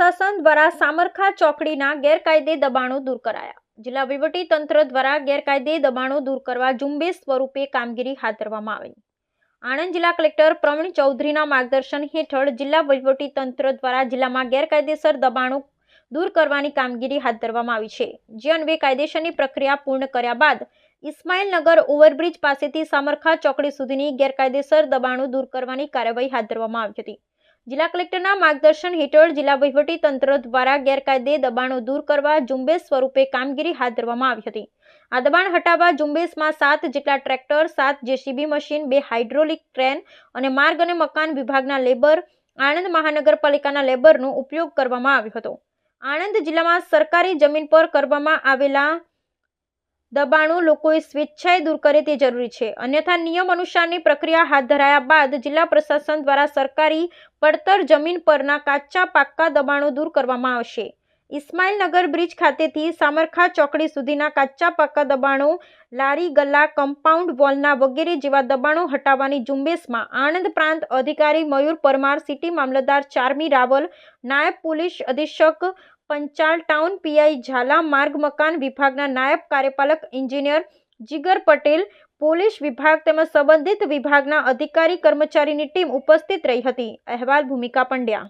પ્રશાસન દ્વારા સામરખા ચોકડીના ગેરકાયદે દબાણો દૂર કરાયા. જિલ્લા વહીવટી તંત્ર દ્વારા ગેરકાયદે દબાણો દૂર કરવા ઝુંબેશ સ્વરૂપે કામગીરી હાથ ધરવામાં આવી. આણંદ જિલ્લા કલેક્ટર પ્રવીણ ચૌધરીના માર્ગદર્શન હેઠળ જિલ્લા વહીવટી તંત્ર દ્વારા જિલ્લામાં ગેરકાયદેસર દબાણો દૂર કરવાની કામગીરી હાથ ધરવામાં આવી છે. જે અન્વે કાયદેસરની પ્રક્રિયા પૂર્ણ કર્યા બાદ ઇસ્માઇલનગર ઓવરબ્રિજ પાસેથી સામરખા ચોકડી સુધીની ગેરકાયદેસર દબાણો દૂર કરવાની કાર્યવાહી હાથ ધરવામાં આવી હતી. જિલ્લા કલેક્ટરના માર્ગદર્શન હેઠળ જિલ્લા વહીવટી તંત્ર દ્વારા ગેરકાયદે દબાણો દૂર કરવા ઝુંબેશ સ્વરૂપે કામગીરી હાથ ધરવામાં આવી હતી. આ દબાણ હટાવવા ઝુંબેશમાં સાત જેટલા ટ્રેક્ટર, સાત જેસીબી મશીન, બે હાઇડ્રોલિક ટ્રેન અને માર્ગ અને મકાન વિભાગના લેબર, આણંદ મહાનગરપાલિકાના લેબરનો ઉપયોગ કરવામાં આવ્યો હતો. આણંદ જિલ્લામાં સરકારી જમીન પર કરવામાં આવેલા દબાણો લોકોએ સ્વેચ્છાએ દૂર કરે તે જરૂરી છે. અન્યથા નિયમ અનુસારની પ્રક્રિયા હાથ ધરાયા બાદ જિલ્લા પ્રશાસન દ્વારા સરકારી પડતર જમીન પરના કાચા પાક્કા દબાણો દૂર કરવામાં આવશે. ઇસ્માઇલનગર બ્રિજ ખાતેથી સામરખા ચોકડી સુધીના કાચા પાક્કા દબાણો, લારી ગલ્લા, કમ્પાઉન્ડ વોલના વગેરે જેવા દબાણો હટાવવાની ઝુંબેશમાં આણંદ પ્રાંત અધિકારી મયુર પરમાર, સિટી મામલતદાર ચારમી રાવલ, નાયબ પોલીસ અધિક્ષક પંચાલ ટાઉન પીઆઈ ઝાલા માર્ગ મકાન વિભાગના નાયબ કાર્યપાલક એન્જિનિયર જીગર પટેલ પોલીસ વિભાગ તેમજ સંબંધિત વિભાગના અધિકારી કર્મચારીની ટીમ ઉપસ્થિત રહી હતી. અહેવાલ ભૂમિકા પંડ્યા.